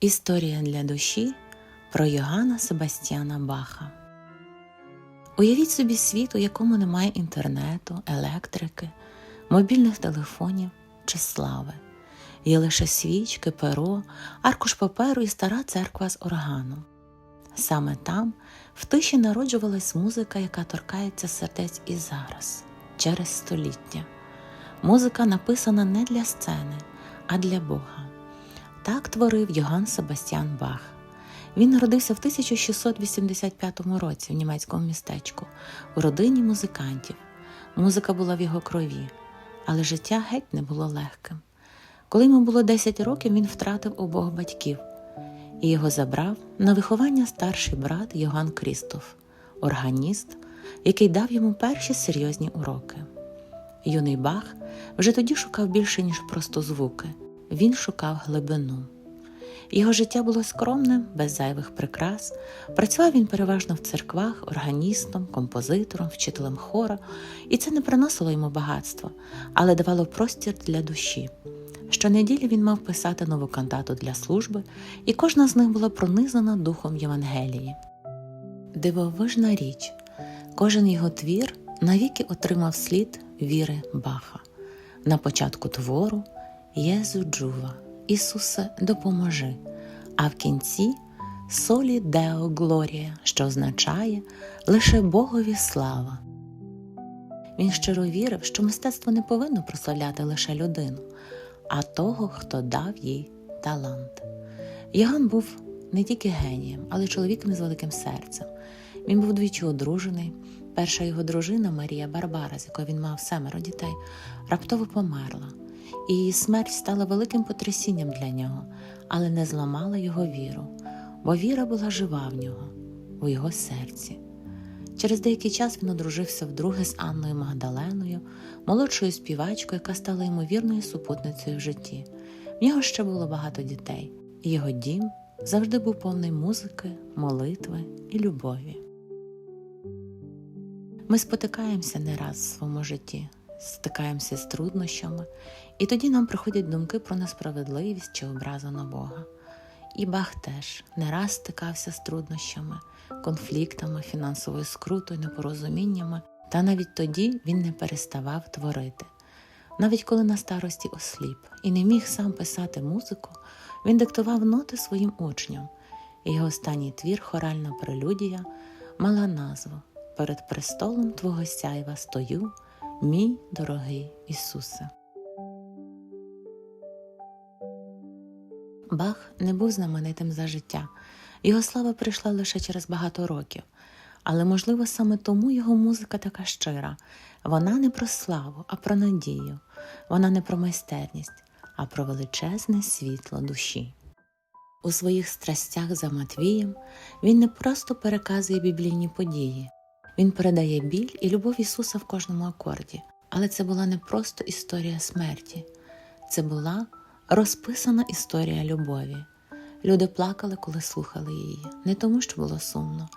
Історія для душі про Йоганна Себастьяна Баха. Уявіть собі світ, у якому немає інтернету, електрики, мобільних телефонів чи слави. Є лише свічки, перо, аркуш паперу і стара церква з органом. Саме там, в тиші народжувалась музика, яка торкається сердець і зараз, через століття. Музика написана не для сцени, а для Бога. Так творив Йоганн Себастьян Бах. Він народився в 1685 році в німецькому містечку у родині музикантів. Музика була в його крові, але життя геть не було легким. Коли йому було 10 років, він втратив обох батьків, і його забрав на виховання старший брат Йоганн Крістоф, органіст, який дав йому перші серйозні уроки. Юний Бах вже тоді шукав більше, ніж просто звуки він шукав глибину. Його життя було скромним, без зайвих прикрас. Працював він переважно в церквах, органістом, композитором, вчителем хора, і це не приносило йому багатства, але давало простір для душі. Щонеділі він мав писати нову кантату для служби, і кожна з них була пронизана духом Євангелії. Дивовижна річ, кожен його твір навіки отримав слід віри Баха. На початку твору Єзу Джува, Ісусе, допоможи, а в кінці солі Део Глорія, що означає лише Богові слава. Він щиро вірив, що мистецтво не повинно прославляти лише людину, а того, хто дав їй талант. Йоган був не тільки генієм, але й чоловіком з великим серцем. Він був двічі одружений. Перша його дружина Марія Барбара, з якою він мав семеро дітей, раптово померла і смерть стала великим потрясінням для нього, але не зламала його віру, бо віра була жива в нього, у його серці. Через деякий час він одружився вдруге з Анною Магдаленою, молодшою співачкою, яка стала йому вірною супутницею в житті. В нього ще було багато дітей, і його дім завжди був повний музики, молитви і любові. Ми спотикаємося не раз в своєму житті, стикаємося з труднощами, і тоді нам приходять думки про несправедливість чи образу на Бога. І Бах теж не раз стикався з труднощами, конфліктами, фінансовою скрутою, непорозуміннями, та навіть тоді він не переставав творити. Навіть коли на старості осліп і не міг сам писати музику, він диктував ноти своїм учням, і його останній твір, хоральна прелюдія, мала назву Перед престолом Твого сяйва стою, мій дорогий Ісусе. Бах не був знаменитим за життя, його слава прийшла лише через багато років, але, можливо, саме тому його музика така щира. Вона не про славу, а про надію, вона не про майстерність, а про величезне світло душі. У своїх страстях за Матвієм він не просто переказує біблійні події, він передає біль і любов Ісуса в кожному акорді. Але це була не просто історія смерті, це була розписана історія любові. Люди плакали, коли слухали її, не тому, що було сумно,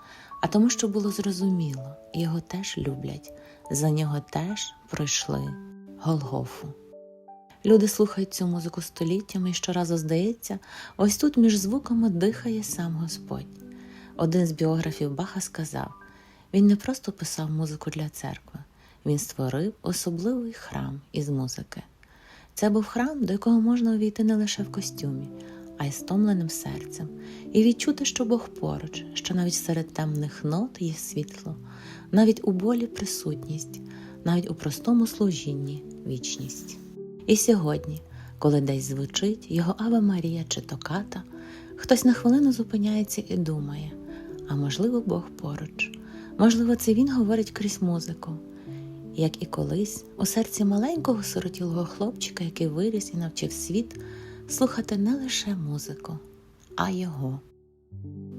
а тому, що було зрозуміло, його теж люблять, за нього теж пройшли Голгофу. Люди слухають цю музику століттями і щоразу здається, ось тут між звуками дихає сам Господь. Один з біографів Баха сказав: він не просто писав музику для церкви, він створив особливий храм із музики. Це був храм, до якого можна увійти не лише в костюмі, а й стомленим серцем, і відчути, що Бог поруч, що навіть серед темних нот є світло, навіть у болі присутність, навіть у простому служінні вічність. І сьогодні, коли десь звучить його Ава Марія чи Токата, хтось на хвилину зупиняється і думає: а можливо, Бог поруч, можливо, це він говорить крізь музику як і колись, у серці маленького сиротілого хлопчика, який виріс і навчив світ слухати не лише музику, а його.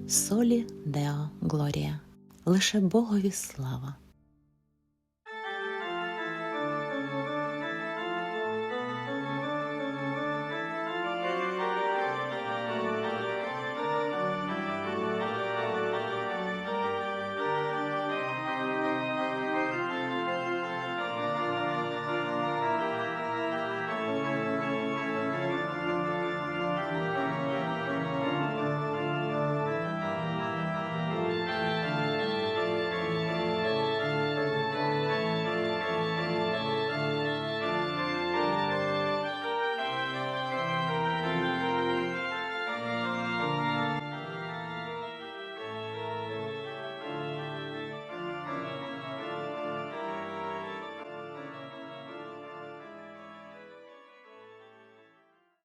Солі Део Глорія, лише Богові слава.